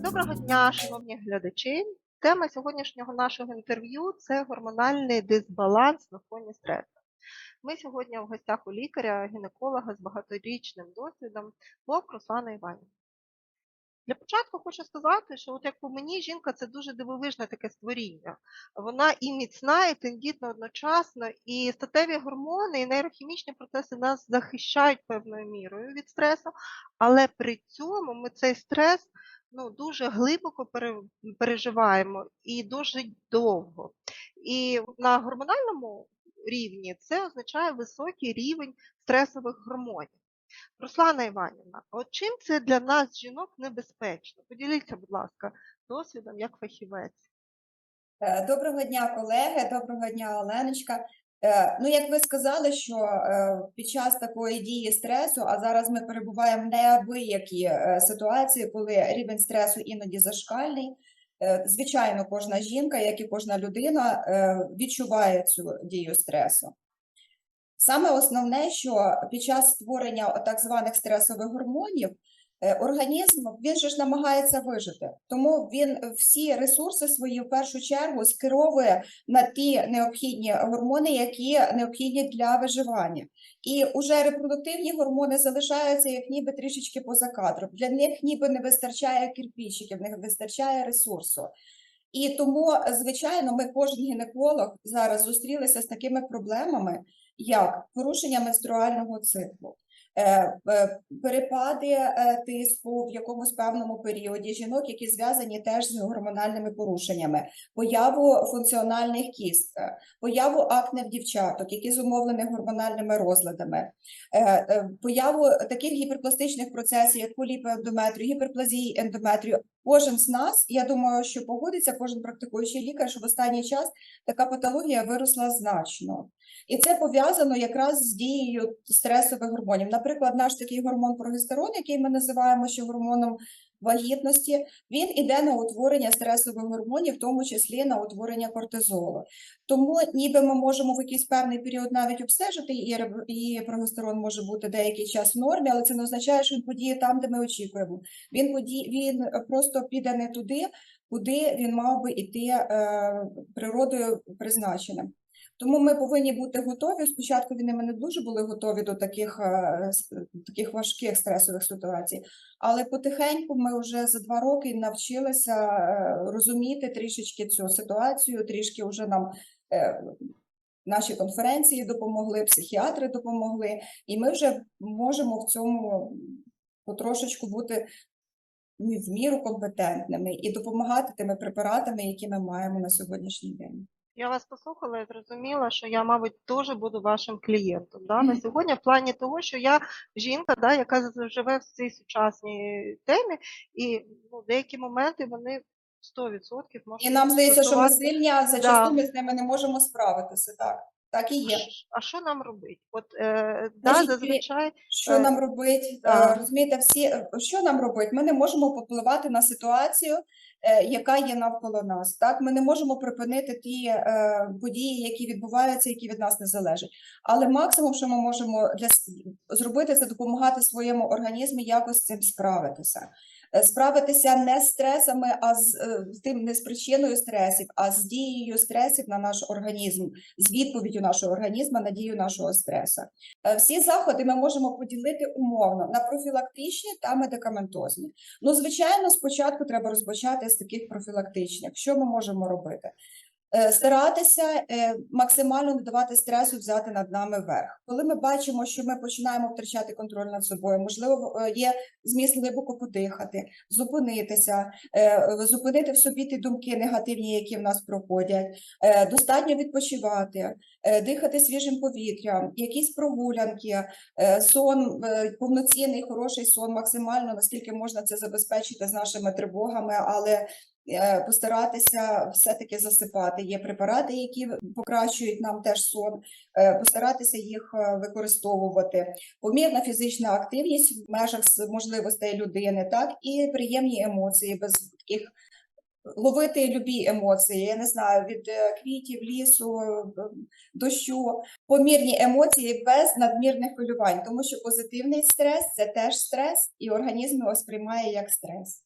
Доброго дня, шановні глядачі. Тема сьогоднішнього нашого інтерв'ю це гормональний дисбаланс на фоні стресу. Ми сьогодні в гостях у лікаря, гінеколога з багаторічним досвідом Бог Руслана Іванівна. Для початку хочу сказати, що от як по мені жінка це дуже дивовижне таке створіння. Вона і міцна, і тендітна одночасно, і статеві гормони, і нейрохімічні процеси нас захищають певною мірою від стресу, але при цьому ми цей стрес ну, дуже глибоко переживаємо і дуже довго. І на гормональному рівні це означає високий рівень стресових гормонів. Руслана Іванівна, от чим це для нас, жінок, небезпечно? Поділіться, будь ласка, досвідом як фахівець. Е, Доброго дня, колеги, доброго дня, Оленочка. Е, Ну, як ви сказали, що е, під час такої дії стресу, а зараз ми перебуваємо в неабиякій ситуації, коли рівень стресу іноді зашкальний. Звичайно, кожна жінка, як і кожна людина, відчуває цю дію стресу. Саме основне, що під час створення так званих стресових гормонів е, організм він же ж намагається вижити, тому він всі ресурси свої в першу чергу скеровує на ті необхідні гормони, які необхідні для виживання. І уже репродуктивні гормони залишаються як ніби трішечки поза кадром. Для них ніби не вистачає кирпічиків, не вистачає ресурсу. І тому, звичайно, ми кожен гінеколог зараз зустрілися з такими проблемами, як порушення менструального циклу, е, е, перепади е, тиску в якомусь певному періоді жінок, які зв'язані теж з гормональними порушеннями, появу функціональних кіст, появу акне в дівчаток, які зумовлені гормональними розладами, появу таких гіперпластичних процесів, як поліпендометрію, гіперплазії ендометрію. Кожен з нас, я думаю, що погодиться кожен практикуючий лікар, що в останній час така патологія виросла значно. І це пов'язано якраз з дією стресових гормонів. Наприклад, наш такий гормон прогестерон, який ми називаємо ще гормоном вагітності, він іде на утворення стресових гормонів, в тому числі на утворення кортизолу. Тому ніби ми можемо в якийсь певний період навіть обстежити, і, і прогестерон може бути деякий час в нормі, але це не означає, що він подіє там, де ми очікуємо. Він поді... він просто піде не туди, куди він мав би йти е, природою призначеним. Тому ми повинні бути готові. Спочатку вони не дуже були готові до таких, е, таких важких стресових ситуацій, але потихеньку ми вже за два роки навчилися е, розуміти трішечки цю ситуацію, трішки вже нам. е, Наші конференції допомогли, психіатри допомогли, і ми вже можемо в цьому потрошечку бути в міру компетентними і допомагати тими препаратами, які ми маємо на сьогоднішній день. Я вас послухала і зрозуміла, що я, мабуть, теж буду вашим клієнтом да, на сьогодні, в плані того, що я жінка, да, яка живе в цій сучасній темі, і ну, деякі моменти вони 100% можуть І нам здається, що ми сильні, а зачасту Да. ми з ними не можемо справитися. Так, так і є. А що нам робити? От е, да, зазвичай Що Е, нам робити? да. Розумієте, всі е, що нам робити? Ми не можемо попливати на ситуацію, е, яка є навколо нас. Так, ми не можемо припинити ті е, події, які відбуваються, які від нас не залежать. Але максимум, що ми можемо для зробити, це допомагати своєму організму якось з цим справитися. Е, Справитися не з стресами, а з е, з тим не з причиною стресів, а з дією стресів на наш організм, з відповіддю нашого організму на дію нашого стресу. Е, Всі заходи ми можемо поділити умовно на профілактичні та медикаментозні. Ну, звичайно, спочатку треба розпочати з таких профілактичних. Що ми можемо робити? Е, Старатися е, максимально не давати стресу взяти над нами верх. Коли ми бачимо, що ми починаємо втрачати контроль над собою, можливо, е, є зміст глибоко подихати, зупинитися, зупинити в собі ті думки негативні, які в нас проходять, достатньо відпочивати, дихати свіжим повітрям, якісь прогулянки, сон, повноцінний хороший сон, максимально наскільки можна це забезпечити з нашими тривогами, але постаратися все-таки засипати. Є препарати, які покращують нам теж сон, е, постаратися їх е, використовувати. Помірна фізична активність в межах можливостей людини, так і приємні емоції без таких ловити любі емоції. Я не знаю, від е, квітів, лісу, е, дощу, помірні емоції без надмірних хвилювань, тому що позитивний стрес це теж стрес, і організм його сприймає як стрес.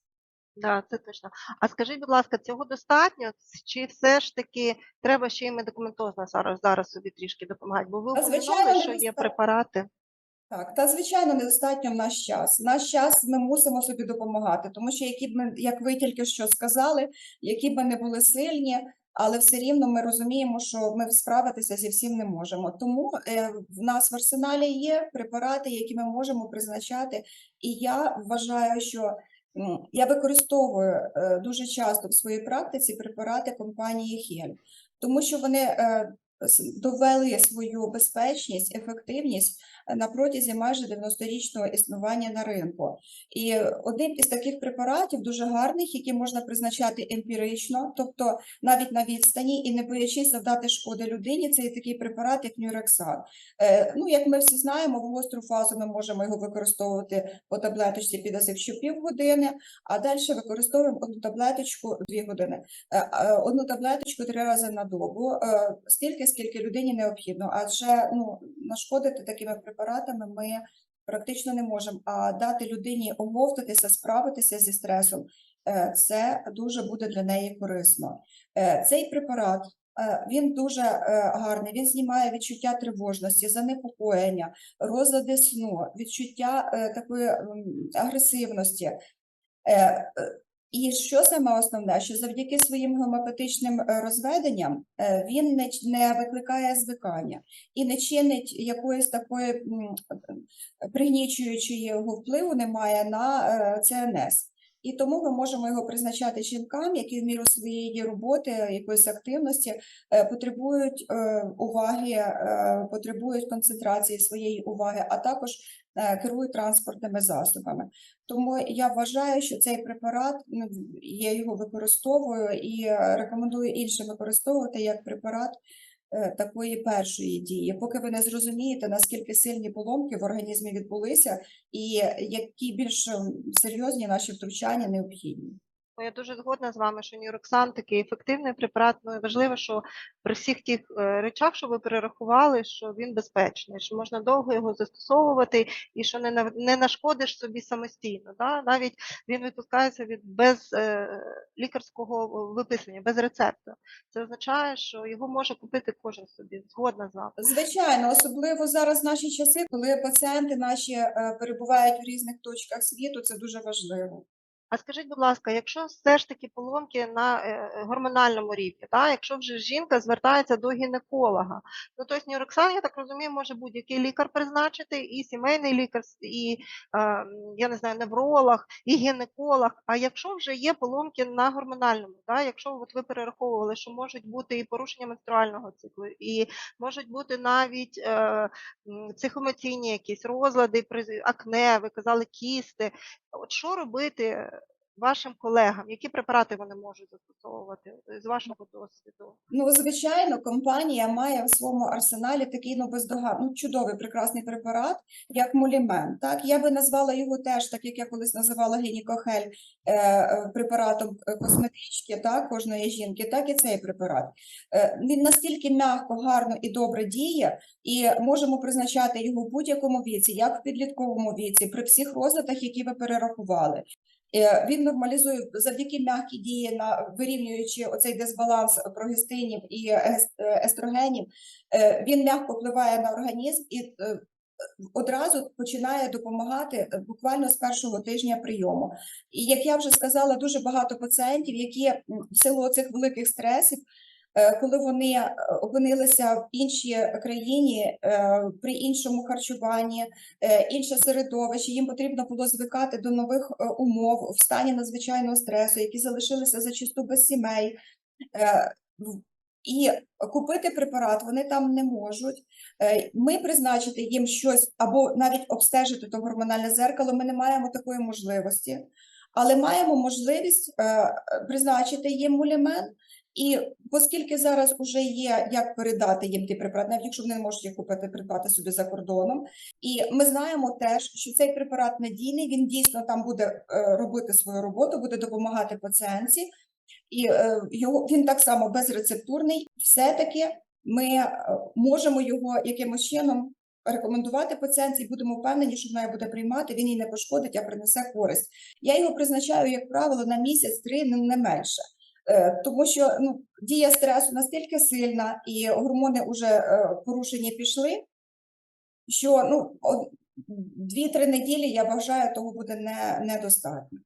Да, це точно. А скажіть, будь ласка, цього достатньо? Чи все ж таки треба ще й медикаментозно зараз, зараз собі трішки допомагати? Бо ви звичайно, що є препарати. Так, та звичайно, недостатньо в наш час. В наш час ми мусимо собі допомагати, тому що які б ми, як ви тільки що сказали, які б ми не були сильні, але все рівно ми розуміємо, що ми справитися зі всім не можемо. Тому е, в нас в арсеналі є препарати, які ми можемо призначати. І я вважаю, що я використовую е, дуже часто в своїй практиці препарати компанії Хель, тому що вони е, довели свою безпечність, ефективність на протязі майже 90-річного існування на ринку. І одним із таких препаратів дуже гарних, які можна призначати емпірично, тобто навіть на відстані і не боячись завдати шкоди людині, це є такий препарат, як Нюрексан. Е, ну, як ми всі знаємо, в гостру фазу ми можемо його використовувати по таблеточці під що півгодини, а далі використовуємо одну таблеточку дві години. Е, одну таблеточку три рази на добу, е, стільки, скільки людині необхідно. Адже ну, нашкодити такими препаратами ми практично не можемо. А дати людині оговтатися, справитися зі стресом, е, це дуже буде для неї корисно. Е, Цей препарат. е, Він дуже гарний, він знімає відчуття тривожності, занепокоєння, розлади сну, відчуття такої агресивності. І що саме основне, що завдяки своїм гомеопатичним е, розведенням е, він не, викликає звикання і не чинить якоїсь такої е, пригнічуючої його впливу немає на ЦНС. І тому ми можемо його призначати жінкам, які в міру своєї роботи, якоїсь активності е, потребують е, уваги, е, потребують концентрації своєї уваги, а також керують транспортними засобами. Тому я вважаю, що цей препарат ну, я його використовую і рекомендую іншим використовувати як препарат такої першої дії, поки ви не зрозумієте, наскільки сильні поломки в організмі відбулися, і які більш серйозні наші втручання необхідні. Ну, Я дуже згодна з вами, що Нюроксан такий ефективний препарат. Ну і важливо, що при всіх тих е, речах, що ви перерахували, що він безпечний, що можна довго його застосовувати і що не не нашкодиш собі самостійно. Да? Навіть він випускається від без е, лікарського виписання, без рецепту. Це означає, що його може купити кожен собі. Згодна з вами. Звичайно, особливо зараз в наші часи, коли пацієнти наші е, перебувають в різних точках світу, це дуже важливо. А скажіть, будь ласка, якщо все ж таки поломки на е, гормональному рівні, да? якщо вже жінка звертається до гінеколога, ну тобто Нюрексан, я так розумію, може будь-який лікар призначити, і сімейний лікар, і я не знаю, невролог, і гінеколог. А якщо вже є поломки на гормональному, да? якщо от ви перераховували, що можуть бути і порушення менструального циклу, і можуть бути навіть е, психоемоційні якісь розлади, акне, ви казали кісти. От що робити вашим колегам? Які препарати вони можуть застосовувати е, з вашого досвіду? Ну, звичайно, компанія має в своєму арсеналі такий ну, бездоган... ну, чудовий прекрасний препарат, як Молімен. Так, я би назвала його теж, так як я колись називала гінікохель е, е, препаратом е, косметички, так, кожної жінки, так і цей препарат. Е, він настільки м'яко, гарно і добре діє, і можемо призначати його в будь-якому віці, як в підлітковому віці, при всіх розладах, які ви перерахували. Е, Він нормалізує завдяки м'якій дії на вирівнюючи оцей дисбаланс прогестинів і е, естрогенів, е, він м'яко впливає на організм і одразу починає допомагати буквально з першого тижня прийому. І як я вже сказала, дуже багато пацієнтів, які в силу цих великих стресів. Е, Коли вони е, опинилися в іншій країні е, при іншому харчуванні, інше середовище, їм потрібно було звикати до нових умов в стані надзвичайного стресу, які залишилися зачасту без сімей. І купити препарат вони там не можуть. Ми призначити їм щось або навіть обстежити то гормональне зеркало. Ми не маємо такої можливості, але маємо можливість призначити їм мулімен. І оскільки зараз вже є як передати їм ті препарати, навіть якщо вони не можуть їх купити, придбати собі за кордоном. І ми знаємо теж, що цей препарат надійний, він дійсно там буде е, робити свою роботу, буде допомагати пацієнтці. і е, його він так само безрецептурний. Все-таки ми е, можемо його якимось чином рекомендувати пацієнтці, і будемо впевнені, що вона буде приймати. Він їй не пошкодить, а принесе користь. Я його призначаю, як правило, на місяць три не не менше. Е, Тому що ну, дія стресу настільки сильна, і гормони вже е, порушені пішли, що ну, дві-три неділі я вважаю, того буде не, недостатньо.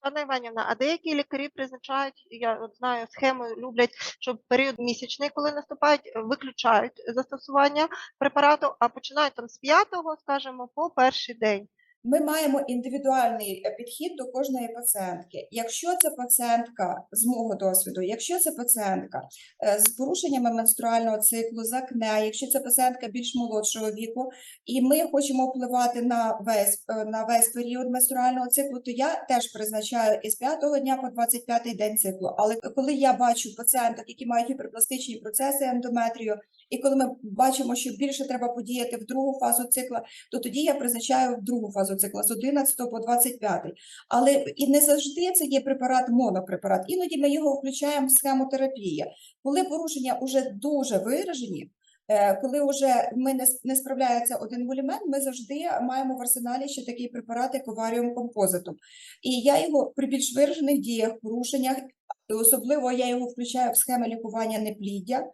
Пане Іванівна, а деякі лікарі призначають, я от знаю, схему люблять, щоб період місячний, коли наступають, виключають застосування препарату, а починають там з п'ятого, скажімо, по перший день. Ми маємо індивідуальний е, підхід до кожної пацієнтки. Якщо це пацієнтка з мого досвіду, якщо це пацієнтка е, з порушеннями менструального циклу, з якщо це пацієнтка більш молодшого віку, і ми хочемо впливати на весь е, на весь період менструального циклу, то я теж призначаю із 5-го дня по 25-й день циклу. Але коли я бачу пацієнток, які мають гіперпластичні процеси ендометрію, і коли ми бачимо, що більше треба подіяти в другу фазу цикла, то тоді я призначаю в другу фазу цикла з 11 по 25. Але і не завжди це є препарат монопрепарат. Іноді ми його включаємо в схему терапії. Коли порушення вже дуже виражені, е, коли вже ми не, не справляється один волімен, ми завжди маємо в арсеналі ще такий препарат, як оваріум композитум. І я його при більш виражених діях, порушеннях, особливо я його включаю в схеми лікування непліддя.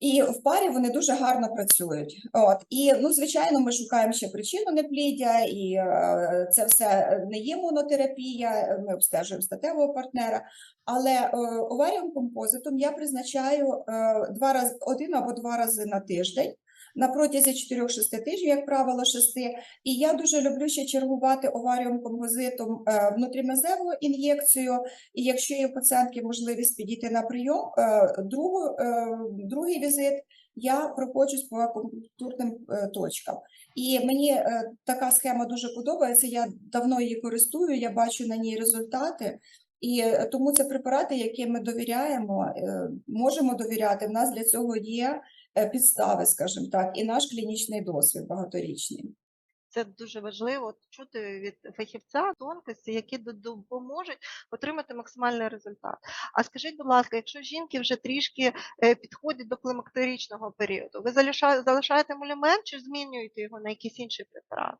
І в парі вони дуже гарно працюють. От і ну, звичайно, ми шукаємо ще причину непліддя, і е, це все не є монотерапія. Ми обстежуємо статевого партнера. Але е, оваріум композитом я призначаю е, два рази один або два рази на тиждень. На протязі 4-6 тижнів, як правило, 6. І я дуже люблю ще чергувати оваріум композитом е, внутрімезеву ін'єкцію. І якщо є у пацієнтки можливість підійти на прийом, е, другу, е, другий візит я проходжусь по акупунктурним точкам. І мені така схема дуже подобається. Я давно її користую, я бачу на ній результати. І тому це препарати, яким ми довіряємо, можемо довіряти. В нас для цього є підстави, скажімо так, і наш клінічний досвід багаторічний. Це дуже важливо чути від фахівця тонкості, які допоможуть отримати максимальний результат. А скажіть, будь ласка, якщо жінки вже трішки е, підходять до климактерічного періоду, ви залишаєте мулімент чи змінюєте його на якийсь інший препарат?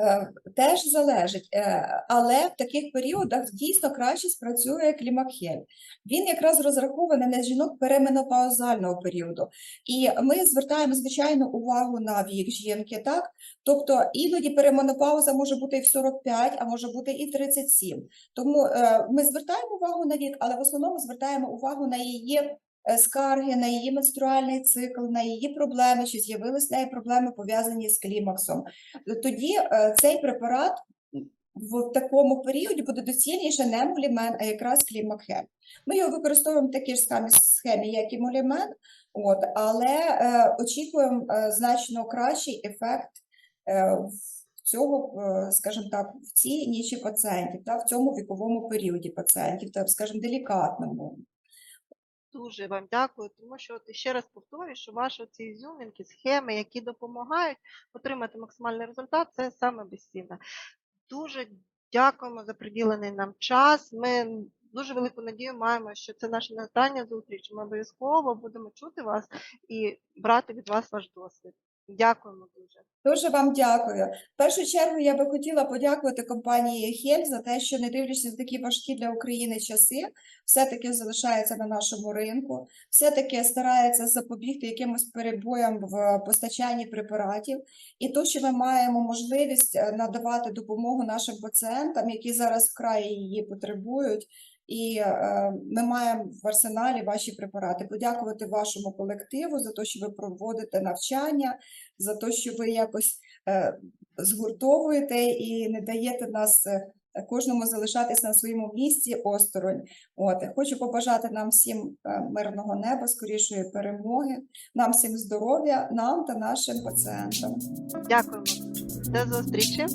Е, Теж залежить, Е, але в таких періодах дійсно краще спрацює клімакхель. Він якраз розрахований на жінок переменопаузального періоду. І ми звертаємо звичайно увагу на вік жінки, так? Тобто іноді переменопауза може бути і в 45, а може бути і в 37. Тому е, ми звертаємо увагу на вік, але в основному звертаємо увагу на її скарги, на її менструальний цикл, на її проблеми, чи з'явились неї проблеми пов'язані з клімаксом тоді е, цей препарат в такому періоді буде доцільніше не мулімен, а якраз клімакхем. Ми його використовуємо в такій ж самій схемі, як і мулімен, от, але е, очікуємо е, значно кращий ефект е, цього, е, скажімо так, в цій ніші пацієнтів, та, в цьому віковому періоді пацієнтів, та, скажімо, делікатному. Дуже вам дякую, тому що от ще раз повторюю, що ваші ці ізюмінки, схеми, які допомагають отримати максимальний результат, це саме безцінне. Дуже дякуємо за приділений нам час. Ми дуже велику надію маємо, що це наша не остання зустріч. Ми обов'язково будемо чути вас і брати від вас ваш досвід. Дякуємо дуже. Дуже вам дякую. В першу чергу я би хотіла подякувати компанії Хель за те, що не дивлячись на такі важкі для України часи, все-таки залишається на нашому ринку, все-таки старається запобігти якимось перебоям в постачанні препаратів. І то, що ми маємо можливість е, надавати допомогу нашим пацієнтам, які зараз вкрай її потребують. І е, ми маємо в арсеналі ваші препарати. Подякувати вашому колективу за те, що ви проводите навчання, за те, що ви якось е, згуртовуєте і не даєте нас е, кожному залишатись на своєму місці осторонь. От хочу побажати нам всім мирного неба, скорішої перемоги, нам всім здоров'я, нам та нашим пацієнтам. Дякуємо. До зустрічі.